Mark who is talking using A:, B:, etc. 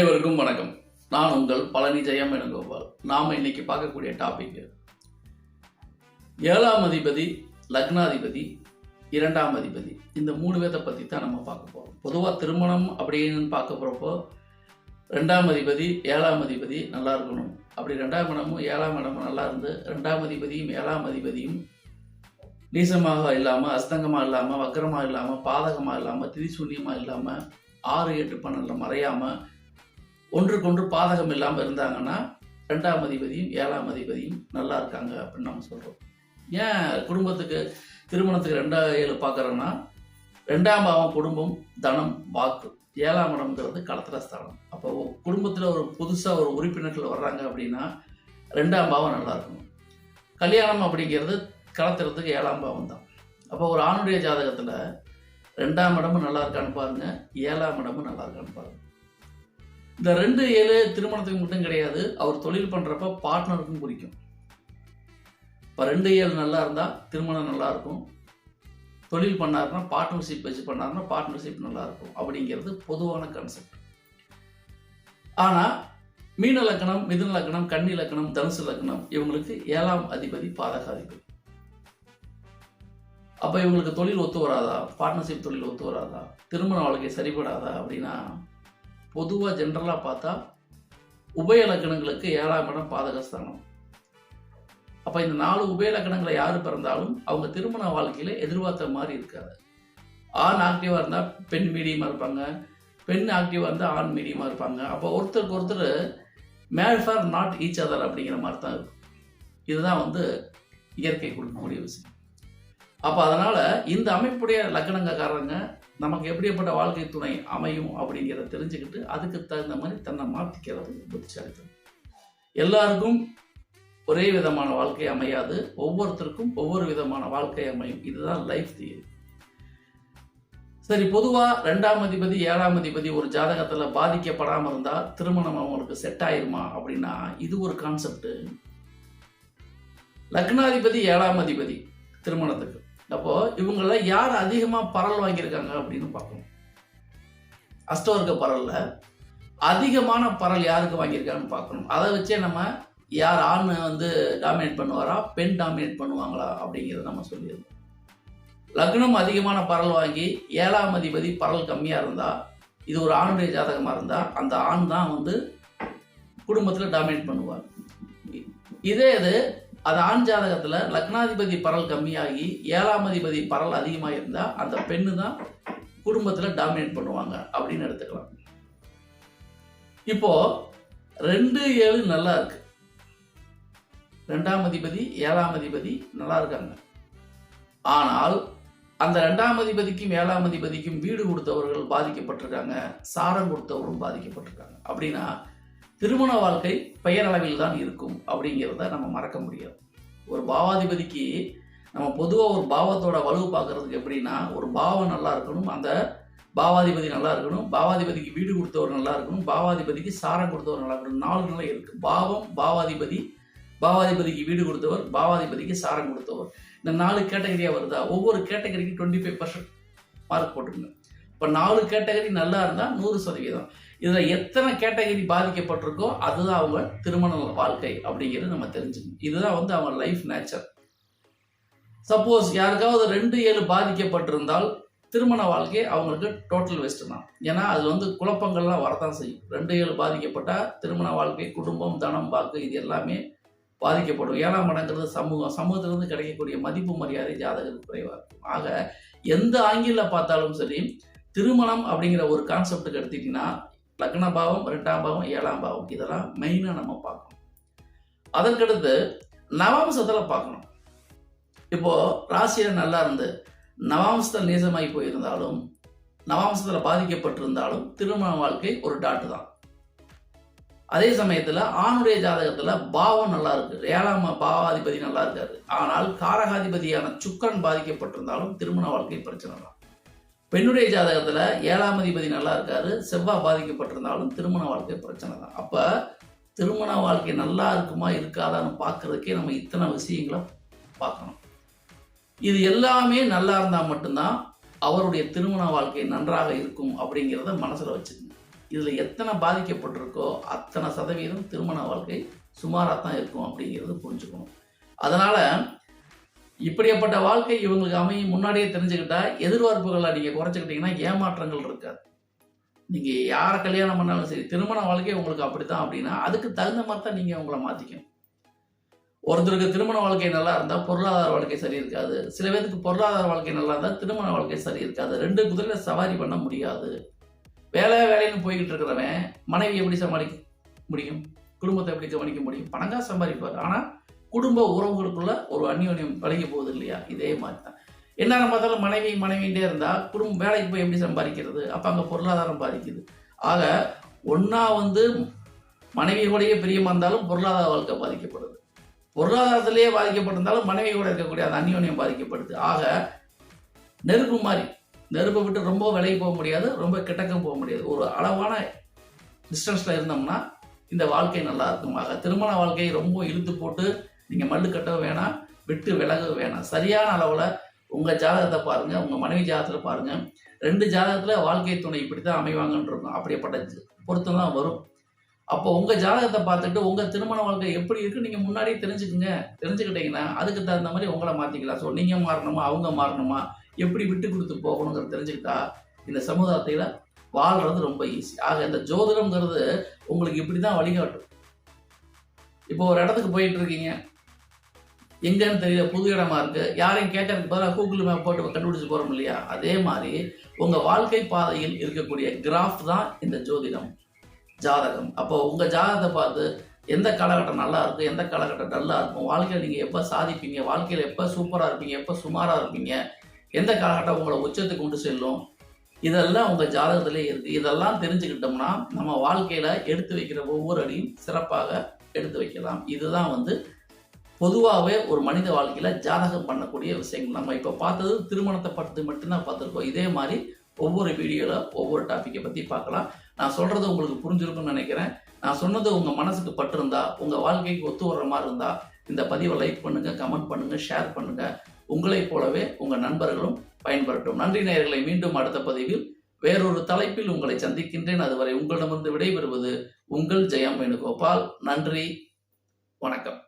A: அனைவருக்கும் வணக்கம். நான் உங்கள் பழனி ஜெயம் வேணுகோபால் நாம இன்னைக்கு பார்க்கக்கூடிய டாபிக் ஏழாம் அதிபதி லக்னாதிபதி இரண்டாம் அதிபதி. இந்த மூணு பேர்த்த பற்றி தான் நம்ம பார்க்க போகிறோம் பொதுவாக திருமணம் அப்படின்னு பார்க்க போகிறப்போ ரெண்டாம் அதிபதி ஏழாம் அதிபதி நல்லா இருக்கணும். அப்படி ரெண்டாம் இடமும் ஏழாம் இடமும் நல்லா இருந்து ரெண்டாம் அதிபதியும் ஏழாம் அதிபதியும் நீசமாக இல்லாமல் அஸ்தங்கமாக இல்லாமல் வக்கரமாக இல்லாமல் பாதகமாக இல்லாமல் திரிசூன்யமாக இல்லாமல் ஆறு எட்டு பன்னெண்டில் மறையாமல் ஒன்றுக்கொன்று பாதகம் இல்லாமல் இருந்தாங்கன்னா ரெண்டாம் அதிபதியும் ஏழாம் அதிபதியும் நல்லா இருக்காங்க அப்படின்னு நம்ம சொல்கிறோம் ஏன் குடும்பத்துக்கு திருமணத்துக்கு ரெண்டா ஏழு பார்க்குறோன்னா ரெண்டாம் பாவம் குடும்பம் தனம் வாக்கு. ஏழாம் இடம்ங்கிறது களத்திர ஸ்தானம். அப்போ குடும்பத்தில் ஒரு புதுசாக ஒரு உறுப்பினர்கள் வர்றாங்க அப்படின்னா ரெண்டாம் பாவம் நல்லா இருக்கணும். கல்யாணம் அப்படிங்கிறது களத்துறதுக்கு ஏழாம் பாவம் தான். அப்போ ஒரு ஆணுடைய ஜாதகத்தில் ரெண்டாம் இடமும் நல்லா இருக்கான்னு பாருங்க ஏழாம் இடமும் நல்லா இருக்கான்னு பாருங்கள் இந்த ரெண்டு ஏழு திருமணத்துக்கு மட்டும் கிடையாது அவர் தொழில் பண்ணுறப்ப பார்ட்னருக்கும் குறிக்கும் இப்போ ரெண்டு ஏழு நல்லா இருந்தால் திருமணம் நல்லா இருக்கும். தொழில் பண்ணாருன்னா பார்ட்னர்ஷிப் வச்சு பண்ணாருன்னா பார்ட்னர்ஷிப் நல்லா இருக்கும். அப்படிங்கிறது பொதுவான கான்செப்ட் ஆனால் மீன லக்கணம் மிதுன லக்கணம் கன்னி லக்கணம் தனுசு லக்கணம் இவங்களுக்கு ஏழாம் அதிபதி பாதகாதிபதி. அப்போ இவங்களுக்கு தொழில் ஒத்து வராதா? பார்ட்னர்ஷிப் தொழில் ஒத்து வராதா? திருமண வாழ்க்கை சரிபடாதா அப்படின்னா பொதுவாக ஜென்ரலாக பார்த்தா உபய லக்கணங்களுக்கு ஏழாம் இடம் பாதகஸ்தானம். அப்போ இந்த நாலு உபய லக்கணங்களை யார் பிறந்தாலும் அவங்க திருமண வாழ்க்கையில் எதிர்பார்த்த மாதிரி இருக்காது. ஆண் ஆக்டிவாக இருந்தால் பெண் மீடியமாக இருப்பாங்க. பெண் ஆக்டிவாக இருந்தால் ஆண் மீடியமாக இருப்பாங்க. அப்போ ஒருத்தருக்கு ஒருத்தர் made for not each other அப்படிங்கிற மாதிரி தான் இருக்கும். இதுதான் வந்து இயற்கை கொடுக்கக்கூடிய விஷயம். அப்போ அதனால் இந்த அமைப்புடைய லக்கணங்கக்காரங்க நமக்கு எப்படிப்பட்ட வாழ்க்கை துணை அமையும் அப்படிங்கிறத தெரிஞ்சுக்கிட்டு அதுக்கு தகுந்த மாதிரி தன்னை மாற்றிக்கிறது புத்திசாலித்தனம். எல்லாருக்கும் ஒரே விதமான வாழ்க்கை அமையாது. ஒவ்வொருத்தருக்கும் ஒவ்வொரு விதமான வாழ்க்கை அமையும். இதுதான் லைஃப் தியரி சரி பொதுவாக ரெண்டாம் அதிபதி ஏழாம் அதிபதி ஒரு ஜாதகத்தில் பாதிக்கப்படாமல் இருந்தால் திருமணம் அவங்களுக்கு செட் ஆயிருமா அப்படின்னா இது ஒரு கான்செப்ட் லக்னாதிபதி ஏழாம் அதிபதி திருமணத்துக்கு. அப்போ இவங்கள யார் அதிகமாக பரல் வாங்கியிருக்காங்க அப்படின்னு பார்க்கணும் அஷ்டவர்க்க பரல்ல அதிகமான பரல் யாருக்கு வாங்கியிருக்காங்கன்னு பார்க்கணும். அதை வச்சே நம்ம யார் ஆண் வந்து டாமினேட் பண்ணுவாரா பெண் டாமினேட் பண்ணுவாங்களா அப்படிங்கிறத நம்ம சொல்லியிருந்தோம். லக்னம் அதிகமான பரல் வாங்கி ஏழாம் அதிபதி பரல் கம்மியாக இருந்தால் இது ஒரு ஆணுடைய ஜாதகமாக இருந்தால் அந்த ஆண் தான் வந்து குடும்பத்தில் டாமினேட் பண்ணுவார். இதே இது அது ஆண் ஜாதகத்தில் லக்னாதிபதி பரல் கம்மியாகி ஏழாம் அதிபதி பரல் அதிகமாக இருந்தால் அந்த பெண்ணு தான் குடும்பத்தில் டாமினேட் பண்ணுவாங்க அப்படின்னு எடுத்துக்கலாம். இப்போ ரெண்டு ஏழு நல்லா இருக்கு. ரெண்டாம் அதிபதி ஏழாம் அதிபதி நல்லா இருக்காங்க. ஆனால் அந்த ரெண்டாம் அதிபதிக்கும் ஏழாம் அதிபதிக்கும் வீடு கொடுத்தவர்கள் பாதிக்கப்பட்டிருக்காங்க சாரம் கொடுத்தவரும் பாதிக்கப்பட்டிருக்காங்க. அப்படின்னா திருமண வாழ்க்கை பெயரளவில் தான் இருக்கும் அப்படிங்கிறத நம்ம மறக்க முடியாது. ஒரு பாவாதிபதிக்கு நம்ம பொதுவாக ஒரு பாவத்தோட வலுவு பார்க்கறதுக்கு எப்படின்னா ஒரு பாவம் நல்லா இருக்கணும் அந்த பாவாதிபதி நல்லா இருக்கணும் பாவாதிபதிக்கு வீடு கொடுத்தவர் நல்லா இருக்கணும் பாவாதிபதிக்கு சாரம் கொடுத்தவர் நல்லா இருக்கணும். நாலு நிலை இருக்கு. பாவம் பாவாதிபதி பாவாதிபதிக்கு வீடு கொடுத்தவர் பாவாதிபதிக்கு சாரம் கொடுத்தவர். இந்த நாலு கேட்டகரியாக வருதா? ஒவ்வொரு கேட்டகரிக்கு டுவெண்ட்டி ஃபைவ் பர்சன்ட் மார்க் போட்டுருங்க இப்போ நாலு கேட்டகரி நல்லா இருந்தால் நூறு சதவீதம். இதில் எத்தனை கேட்டகரி பாதிக்கப்பட்டிருக்கோ அதுதான் அவங்க திருமண வாழ்க்கை அப்படிங்கிறது நம்ம தெரிஞ்சுக்கணும். இதுதான் வந்து அவங்க லைஃப் நேச்சர் சப்போஸ் யாருக்காவது ரெண்டு ஏழு பாதிக்கப்பட்டிருந்தால் திருமண வாழ்க்கை அவங்களுக்கு டோட்டல் வேஸ்ட் தான். ஏன்னா அது வந்து குழப்பங்கள்லாம் வரதான் செய்யும். ரெண்டு ஏழு பாதிக்கப்பட்டால் திருமண வாழ்க்கை குடும்பம் தனம் வாக்கு இது எல்லாமே பாதிக்கப்படும். ஏழாம் இடங்கிறது சமூகம். சமூகத்திலிருந்து கிடைக்கக்கூடிய மதிப்பு மரியாதை ஜாதகத்துக்கு குறைவாக இருக்கும். ஆக எந்த ஆங்கிளில் பார்த்தாலும் சரி திருமணம் அப்படிங்கிற ஒரு கான்செப்டுக்கு எடுத்துக்கிட்டிங்கன்னா லக்ன பாவம் ரெண்டாம் பாவம் ஏழாம் பாவம் இதெல்லாம் மெயினாக நம்ம பார்க்கணும். அதற்கடுத்து நவாம்சத்தில் பார்க்கணும். இப்போ ராசியில் நல்லா இருந்து நவாம்சத்தில் நேசமாகி போயிருந்தாலும் நவாம்சத்தில் பாதிக்கப்பட்டிருந்தாலும் திருமண வாழ்க்கை ஒரு டாட்டு தான். அதே சமயத்தில் ஆணுடைய ஜாதகத்தில் பாவம் நல்லா இருக்கு. ஏழாம் பாவாதிபதி நல்லா இருக்காரு. ஆனால் காரகாதிபதியான சுக்கரன் பாதிக்கப்பட்டிருந்தாலும் திருமண வாழ்க்கை பிரச்சனை தான். பெண்ணுடைய ஜாதகத்தில் ஏழாம் அதிபதி நல்லா இருக்காரு செவ்வாய் பாதிக்கப்பட்டிருந்தாலும் திருமண வாழ்க்கை பிரச்சனை தான். அப்போ திருமண வாழ்க்கை நல்லா இருக்குமா இருக்காதான்னு பார்க்கறதுக்கே நம்ம இத்தனை விஷயங்களை பார்க்கணும். இது எல்லாமே நல்லா இருந்தால் மட்டும்தான் அவருடைய திருமண வாழ்க்கை நன்றாக இருக்கும் அப்படிங்கிறத மனசில் வச்சுக்கோங்க இதில் எத்தனை பாதிக்கப்பட்டிருக்கோ அத்தனை சதவீதம் திருமண வாழ்க்கை சுமாராக தான் இருக்கும் அப்படிங்கிறது புரிஞ்சுக்கணும். அதனால் இப்படியாப்பட்ட வாழ்க்கை இவங்களுக்கு அமையும் முன்னாடியே தெரிஞ்சுக்கிட்டா எதிர்பார்ப்புகளை நீங்கள் குறைச்சிக்கிட்டீங்கன்னா ஏமாற்றங்கள் இருக்காது. நீங்கள் யாரை கல்யாணம் பண்ணாலும் சரி திருமண வாழ்க்கை உங்களுக்கு அப்படி தான் அப்படின்னா அதுக்கு தகுந்த மாதிரி தான் நீங்கள் உங்களை மாற்றிக்கணும் ஒருத்தருக்கு திருமண வாழ்க்கை நல்லா இருந்தால் பொருளாதார வாழ்க்கை சரி இருக்காது. சில பேருக்கு பொருளாதார வாழ்க்கை நல்லா இருந்தால் திருமண வாழ்க்கை சரி இருக்காது. ரெண்டு குதிரையில் சவாரி பண்ண முடியாது. வேலை வேலைன்னு போய்கிட்டு இருக்கிறவன் மனைவி எப்படி சமாளிக்க முடியும்? குடும்பத்தை எப்படி கவனிக்க முடியும்? பணங்கா சம்பாதிப்பார். ஆனால் குடும்ப உறவுகளுக்குள்ள ஒரு அந்யோன்யம் பழகி போகுது இல்லையா? இதே மாதிரி தான் என்ன பார்த்தாலும் மனைவி மனைவிண்டே இருந்தால் குடும்பம் வேலைக்கு போய் எப்படி சம்பாதிக்கிறது? அப்போ அங்கே பொருளாதாரம் பாதிக்குது. ஆக ஒன்றா வந்து மனைவியோடையே பிரியமாக இருந்தாலும் பொருளாதார வாழ்க்கை பாதிக்கப்படுது. பொருளாதாரத்திலேயே பாதிக்கப்பட்டிருந்தாலும் மனைவி கூட இருக்கக்கூடிய அந்த அந்யோன்யம் பாதிக்கப்படுது. ஆக நெருப்பு மாதிரி நெருப்பை விட்டு ரொம்ப விலைக்கு போக முடியாது ரொம்ப கிட்டக்கும் போக முடியாது. ஒரு அளவான டிஸ்டன்ஸில் இருந்தோம்னா இந்த வாழ்க்கை நல்லா இருக்குமாக திருமண வாழ்க்கையை ரொம்ப இழுத்து போட்டு நீங்கள் மல்லு கட்டவும் வேணாம் விட்டு விலக வேணாம். சரியான அளவில் உங்கள் ஜாதகத்தை பாருங்கள் உங்கள் மனைவி ஜாதகத்தில் பாருங்கள் ரெண்டு ஜாதகத்தில் வாழ்க்கை துணை இப்படி தான் அமைவாங்கன்னு இருக்கும். அப்படிப்பட்ட பொருத்தம் தான் வரும். அப்போ உங்கள் ஜாதகத்தை பார்த்துட்டு உங்கள் திருமண வாழ்க்கை எப்படி இருக்குன்னு நீங்கள் முன்னாடியே தெரிஞ்சுக்குங்க. தெரிஞ்சுக்கிட்டீங்கன்னா அதுக்கு தகுந்த மாதிரி உங்களை மாற்றிக்கலாம் ஸோ நீங்கள் மாறணுமா அவங்க மாறணுமா எப்படி விட்டு கொடுத்து போகணுங்கிறத தெரிஞ்சுக்கிட்டா இந்த சமுதாயத்தில் வாழ்கிறது ரொம்ப ஈஸி ஆக இந்த ஜோதிடம்ங்கிறது உங்களுக்கு இப்படி தான் வழிகாட்டும். இப்போ ஒரு இடத்துக்கு போயிட்டு இருக்கீங்க. எங்கேன்னு தெரியல புது இடமா இருக்கு. யாரையும் கேட்டதுக்கு பதிலாக கூகுள் மேப் போட்டு கண்டுபிடிச்சு போகிறோம் இல்லையா? அதே மாதிரி உங்கள் வாழ்க்கை பாதையில் இருக்கக்கூடிய கிராஃப் தான் இந்த ஜோதிடம் ஜாதகம். அப்போ உங்கள் ஜாதகத்தை பார்த்து எந்த காலகட்டம் நல்லா இருக்கும் எந்த காலகட்டம் நல்லா இருக்கும் வாழ்க்கையில் நீங்கள் எப்போ சாதிப்பீங்க வாழ்க்கையில் எப்போ சூப்பராக இருப்பீங்க எப்போ சுமாராக இருப்பீங்க எந்த காலகட்டம் உங்களை உச்சத்துக்கு கொண்டு செல்லும் இதெல்லாம் உங்கள் ஜாதகத்திலே இருக்குது இதெல்லாம் தெரிஞ்சுக்கிட்டோம்னா நம்ம வாழ்க்கையில் எடுத்து வைக்கிற ஒவ்வொரு அடியும் சிறப்பாக எடுத்து வைக்கலாம். இதுதான் வந்து பொதுவாகவே ஒரு மனித வாழ்க்கையில் ஜாதகம் பண்ணக்கூடிய விஷயங்கள். நம்ம இப்போ பார்த்தது திருமணத்தை பற்றி மட்டும்தான் பார்த்துருக்கோம். இதே மாதிரி ஒவ்வொரு வீடியோவில் ஒவ்வொரு டாப்பிக்கை பற்றி பார்க்கலாம். நான் சொல்கிறது உங்களுக்கு புரிஞ்சிருக்கும்னு நினைக்கிறேன். நான் சொன்னது உங்கள் மனசுக்கு பட்டிருந்தா உங்கள் வாழ்க்கைக்கு ஒத்து வர்ற மாதிரி இருந்தால் இந்த பதிவை லைக் பண்ணுங்கள் கமெண்ட் பண்ணுங்கள் ஷேர் பண்ணுங்கள் உங்களைப் போலவே உங்கள் நண்பர்களும் பயன்படட்டும் நன்றி நேர்களை மீண்டும் அடுத்த பதிவில் வேறொரு தலைப்பில் உங்களை சந்திக்கின்றேன். அதுவரை உங்களிடமிருந்து விடைபெறுவது உங்கள் ஜெயம் வேணுகோபால். நன்றி வணக்கம்.